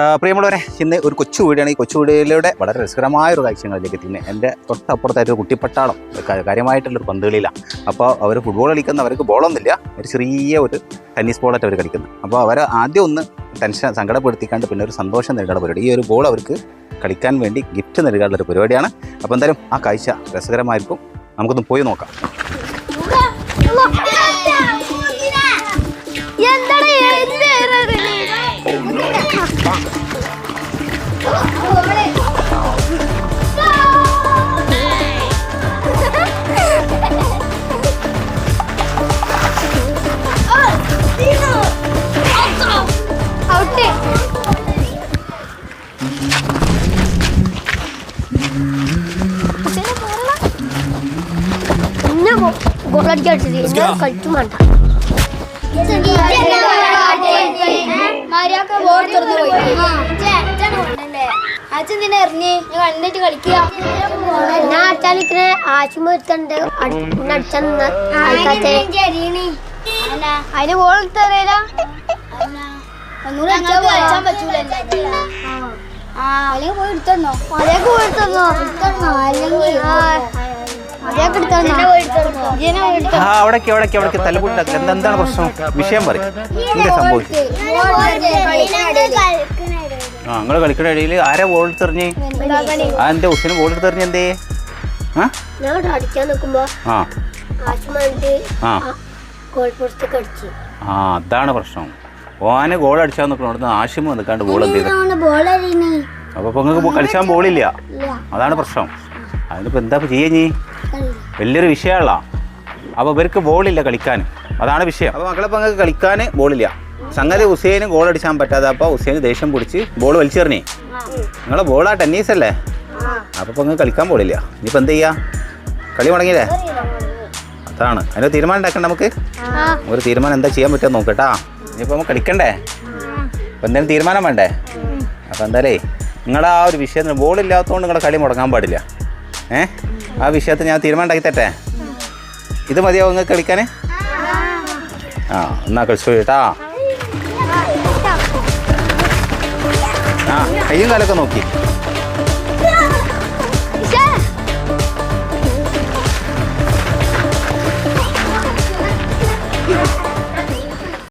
പ്രിയമുള്ളവരെ ഇന്ന് ഒരു കൊച്ചു വീടാണ്. ഈ കൊച്ചു വീടിലൂടെ വളരെ രസകരമായ ഒരു കാഴ്ചകളിലേക്ക് എന്റെ തൊട്ടപ്പുറത്തായിട്ട് ഒരു കുട്ടിപ്പട്ടാളം കാര്യമായിട്ടുള്ളൊരു പന്തുകളിലാണ് അപ്പോൾ അവർ ഫുട്ബോൾ കളിക്കുന്ന അവർക്ക് ബോളൊന്നുമില്ല ഒരു ചെറിയ ഒരു ടെന്നീസ് ബോളായിട്ട് അവർ കളിക്കുന്നത് അപ്പോൾ അവർ ആദ്യം ഒന്ന് ടെൻഷൻ സങ്കടപ്പെടുത്തിക്കാണ്ട് പിന്നെ ഒരു സന്തോഷം നൽകാനുള്ള പരിപാടി. ഈ ഒരു ബോൾ അവർക്ക് കളിക്കാൻ വേണ്ടി ഗിഫ്റ്റ് നൽകാനുള്ള ഒരു പരിപാടിയാണ്. അപ്പോൾ എന്തായാലും ആ കാഴ്ച രസകരമായിരിക്കും. നമുക്കൊന്ന് പോയി നോക്കാം. ഗോളടിക്കടിച്ചത് കളിക്കും വേണ്ട. മര്യാദയ്ക്ക് ബോൾ തുറന്നു പോയി. അച്ഛൻ നിന്നെ എറിഞ്ഞ്? ഞാൻ കണ്ടിട്ട് കളിക്കുക. ഞാൻ അച്ഛനിങ്ങനെ ആശുമ എടുത്തുണ്ട് അടിച്ചെന്ന് ആൾക്കാത്തെ അതിന് ബോൾ തരേല ഒന്നുകൂടെ കളിച്ചാൻ പറ്റൂല. അല്ലെങ്കിൽ പോയി പോയി എടുത്തോ. ആ അവിടേക്ക് അവിടേക്ക് അവിടേക്ക് തലപുണ്ടാക്കില്ല എന്താ എന്താണ് പ്രശ്നം? വിഷയം പറയും. എന്താ സംഭവിച്ചു ആ നിങ്ങൾ കളിക്കുന്ന ഇടയിൽ ആരാ ബോൾ എടുത്തെറിഞ്ഞ്? ആ എന്റെ ഉസിന് ബോൾ എടുത്തെറിഞ്ഞ് എന്തേ? ആ? ഞാൻ അടിക്കാൻ നിൽക്കുമ്പോ ആ. ആശുമ ആ. ഗോൾ പോസ്റ്റ് അടിച്ചു. ആ അതാണ് പ്രശ്നം. ഓന് ഗോൾ അടിച്ചാൽ നിൽക്കണോടത്ത് ആശുമ നിൽക്കാണ്ട് ബോൾ എന്ത് അപ്പൊ അപ്പോൾ ഇപ്പോൾ നിങ്ങൾക്ക് കളിച്ചാൻ ബോളില്ല അതാണ് പ്രശ്നം. അതിനിപ്പോൾ എന്താ ഇപ്പൊ ചെയ്യാ നീ വലിയൊരു വിഷയമുള്ള അപ്പോൾ ഇവർക്ക് ബോളില്ല കളിക്കാൻ. അതാണ് വിഷയം. അപ്പോൾ മക്കളെ നിങ്ങൾക്ക് കളിക്കാൻ ബോളില്ല സംഗതി ഹുസൈന് ഗോൾ അടിച്ചാൻ പറ്റാതെ അപ്പോൾ ഹുസൈന് ദേഷ്യം പിടിച്ച് ബോൾ വലിച്ചെറിഞ്ഞേ. നിങ്ങളെ ബോളാ ടെന്നീസ് അല്ലേ? അപ്പോൾ ഇപ്പോൾ നിങ്ങൾക്ക് കളിക്കാൻ ബോളില്ല ഇനിയിപ്പോൾ എന്ത് ചെയ്യാ? കളി മുടങ്ങിയില്ലേ? അതാണ്. അതിന് തീരുമാനം ഉണ്ടാക്കണ്ട നമുക്ക്? ഒരു തീരുമാനം എന്താ ചെയ്യാൻ പറ്റുമോ നോക്കട്ടാ ഇനിയിപ്പോൾ നമുക്ക് കളിക്കണ്ടേ? അപ്പോൾ എന്തെങ്കിലും തീരുമാനം വേണ്ടേ? അപ്പോൾ എന്തായാലേ നിങ്ങളുടെ ആ ഒരു വിഷയത്തിന് ബോളില്ലാത്തതുകൊണ്ട് നിങ്ങളുടെ കളി മുടങ്ങാൻ പാടില്ല. ഏ? ആ വിഷയത്തിൽ ഞാൻ തീരുമാനം ഉണ്ടാക്കി തരട്ടെ ഇത് മതിയാവും നിങ്ങൾക്ക് കളിക്കാൻ ആ എന്നാ കളിച്ചു കേട്ടാ ആ കയ്യും കാലൊക്കെ നോക്കി.